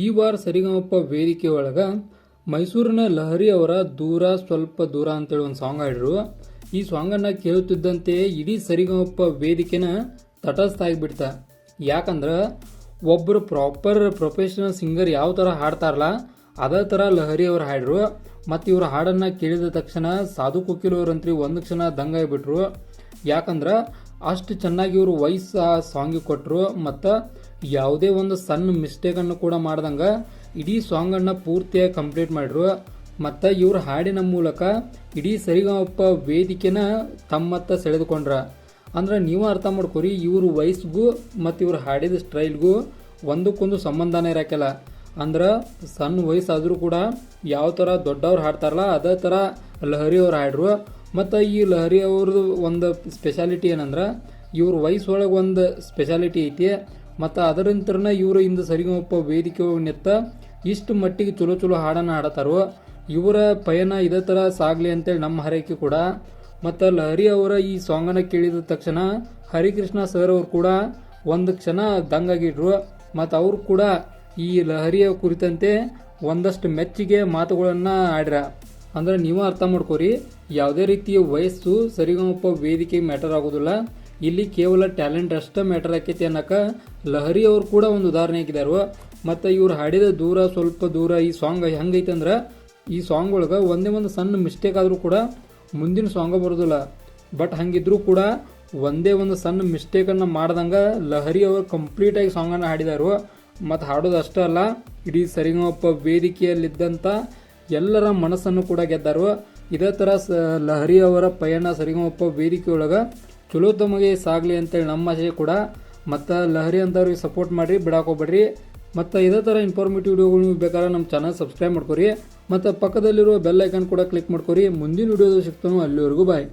ಈ ವಾರ ಸರಿಗಮಪ್ಪ ವೇದಿಕೆ ಒಳಗ ಮೈಸೂರಿನ ಲಹರಿ ಅವರ ದೂರ ಸ್ವಲ್ಪ ದೂರ ಅಂತೇಳಿ ಒಂದು ಸಾಂಗ್ ಹಾಡಿರು ಈ ಸಾಂಗನ್ನು ಕೇಳುತ್ತಿದ್ದಂತೆ ಇಡೀ ಸರಿಗಮಪ್ಪ ವೇದಿಕೆನ ತಟಸ್ಥ ಆಗಿಬಿಡ್ತ. ಯಾಕಂದ್ರೆ ಒಬ್ಬರು ಪ್ರಾಪರ್ ಪ್ರೊಫೆಷನಲ್ ಸಿಂಗರ್ ಯಾವ ಥರ ಹಾಡ್ತಾರಲ್ಲ, ಅದೇ ಥರ ಲಹರಿ ಅವ್ರು ಹಾಡ್ರು ಮತ್ತು ಇವ್ರ ಹಾಡನ್ನು ಕೇಳಿದ ತಕ್ಷಣ ಸಾಧು ಕೋಕಿಲ್ ಅವರಂತ್ರಿ ಒಂದು ಕ್ಷಣ ದಂಗಾಗಿಬಿಟ್ರು ಯಾಕಂದ್ರೆ ಅಷ್ಟು ಚೆನ್ನಾಗಿ ಇವರು ವಾಯ್ಸ್ ಆ ಸಾಂಗಿಗೆ ಕೊಟ್ಟರು ಮತ್ತು ಯಾವುದೇ ಒಂದು ಸಣ್ಣ ಮಿಸ್ಟೇಕನ್ನು ಕೂಡ ಮಾಡ್ದಂಗೆ ಇಡೀ ಸಾಂಗನ್ನು ಪೂರ್ತಿಯಾಗಿ ಕಂಪ್ಲೀಟ್ ಮಾಡಿದ್ರು. ಮತ್ತು ಇವರು ಹಾಡಿನ ಮೂಲಕ ಇಡೀ ಸರಿಗಮಪ್ಪ ವೇದಿಕೆನ ತಮ್ಮತ್ತ ಸೆಳೆದುಕೊಂಡ್ರ. ಅಂದ್ರೆ ನೀವು ಅರ್ಥ ಮಾಡ್ಕೊರಿ, ಇವ್ರ ವಯಸ್ಸಿಗೂ ಮತ್ತು ಇವ್ರು ಹಾಡಿದ ಸ್ಟೈಲ್ಗೂ ಒಂದಕ್ಕೊಂದು ಸಂಬಂಧನೇ ಇರಕ್ಕಿಲ್ಲ. ಅಂದ್ರೆ ಸಣ್ಣ ವಯಸ್ಸಾದರೂ ಕೂಡ ಯಾವ ಥರ ದೊಡ್ಡವ್ರು ಹಾಡ್ತಾರಲ್ಲ ಅದೇ ಥರ ಲಹರಿ ಅವ್ರು ಹಾಡ್ರು. ಮತ್ತು ಈ ಲಹರಿ ಅವ್ರದ್ದು ಒಂದು ಸ್ಪೆಷಾಲಿಟಿ ಏನಂದ್ರೆ ಇವ್ರ ವಯಸ್ಸೊಳಗೆ ಒಂದು ಸ್ಪೆಷಾಲಿಟಿ ಐತಿ, ಮತ್ತು ಅದರಂತರನ ಇವರು ಇಂದು ಸರಿಗಮಪ್ಪ ವೇದಿಕೆ ನೆತ್ತ ಇಷ್ಟು ಮಟ್ಟಿಗೆ ಚಲೋ ಚಲೋ ಹಾಡನ್ನು ಹಾಡತಾರೋ, ಇವರ ಪಯಣ ಇದೇ ಥರ ಸಾಗಲಿ ಅಂತೇಳಿ ನಮ್ಮ ಹರಕೆ ಕೂಡ. ಮತ್ತು ಲಹರಿ ಅವರ ಈ ಸಾಂಗನ್ನು ಕೇಳಿದ ತಕ್ಷಣ ಹರಿಕೃಷ್ಣ ಸರ್ ಅವರು ಕೂಡ ಒಂದು ಕ್ಷಣ ದಂಗಾಗಿಟ್ರು ಮತ್ತು ಅವರು ಕೂಡ ಈ ಲಹರಿಯ ಕುರಿತಂತೆ ಒಂದಷ್ಟು ಮೆಚ್ಚುಗೆ ಮಾತುಗಳನ್ನು ಆಡ್ರ. ಅಂದ್ರೆ ನೀವು ಅರ್ಥ ಮಾಡ್ಕೋರಿ, ಯಾವುದೇ ರೀತಿಯ ವಯಸ್ಸು ಸರಿಗಮಪ್ಪ ವೇದಿಕೆ ಮ್ಯಾಟರ್ ಆಗೋದಿಲ್ಲ. ಇಲ್ಲಿ ಕೇವಲ ಟ್ಯಾಲೆಂಟ್ ಅಷ್ಟೇ ಮ್ಯಾಟರ್ ಆಕೈತಿ ಅನ್ನಕ ಲಹರಿ ಅವರು ಕೂಡ ಒಂದು ಉದಾಹರಣೆ ಹಾಕಿದಾರು. ಮತ್ತು ಇವ್ರು ಹಾಡಿದ ದೂರ ಸ್ವಲ್ಪ ದೂರ ಈ ಸಾಂಗ್ ಹೆಂಗೈತೆ ಅಂದ್ರೆ, ಈ ಸಾಂಗ್ ಒಳಗೆ ಒಂದೇ ಒಂದು ಸಣ್ಣ ಮಿಸ್ಟೇಕ್ ಆದರೂ ಕೂಡ ಮುಂದಿನ ಸಾಂಗ ಬರೋದಿಲ್ಲ. ಬಟ್ ಹಂಗಿದ್ರೂ ಕೂಡ ಒಂದೇ ಒಂದು ಸಣ್ಣ ಮಿಸ್ಟೇಕನ್ನು ಮಾಡ್ದಂಗೆ ಲಹರಿ ಅವರು ಕಂಪ್ಲೀಟಾಗಿ ಸಾಂಗನ್ನು ಹಾಡಿದಾರು. ಮತ್ತು ಹಾಡೋದು ಅಷ್ಟೇ ಅಲ್ಲ, ಇಡೀ ಸರಿಗಮಪ್ಪ ವೇದಿಕೆಯಲ್ಲಿದ್ದಂಥ ಎಲ್ಲರ ಮನಸ್ಸನ್ನು ಕೂಡ ಗೆದ್ದರು. ಇದೇ ಥರ ಸ, ಲಹರಿ ಅವರ ಪಯಣ ಸರಿಗಮಪ್ಪ ವೇದಿಕೆ ಒಳಗೆ ಚಲೋ ತಮಗೆ ಸಾಗಲಿ ಅಂತೇಳಿ ನಮ್ಮ ಆಸೆ ಕೂಡ. ಮತ್ತು ಲಹರಿ ಅಂತವ್ರಿಗೆ ಸಪೋರ್ಟ್ ಮಾಡಿರಿ, ಬಿಡಾಕೋಬೇಡ್ರಿ. ಮತ್ತು ಇದೇ ಥರ ಇನ್ಫಾರ್ಮೇಟಿವ್ ವಿಡಿಯೋಗಳು ನೀವು ಬೇಕಾದ್ರೆ ನಮ್ಮ ಚಾನಲ್ ಸಬ್ಸ್ಕ್ರೈಬ್ ಮಾಡ್ಕೊರಿ. ಮತ್ತು ಪಕ್ಕದಲ್ಲಿರುವ ಬೆಲ್ ಐಕನ್ ಕೂಡ ಕ್ಲಿಕ್ ಮಾಡ್ಕೊರಿ. ಮುಂದಿನ ವಿಡಿಯೋದಲ್ಲಿ ಸಿಗ್ತಾನೋ ಅಲ್ಲಿವರೆಗೂ ಬಾಯ್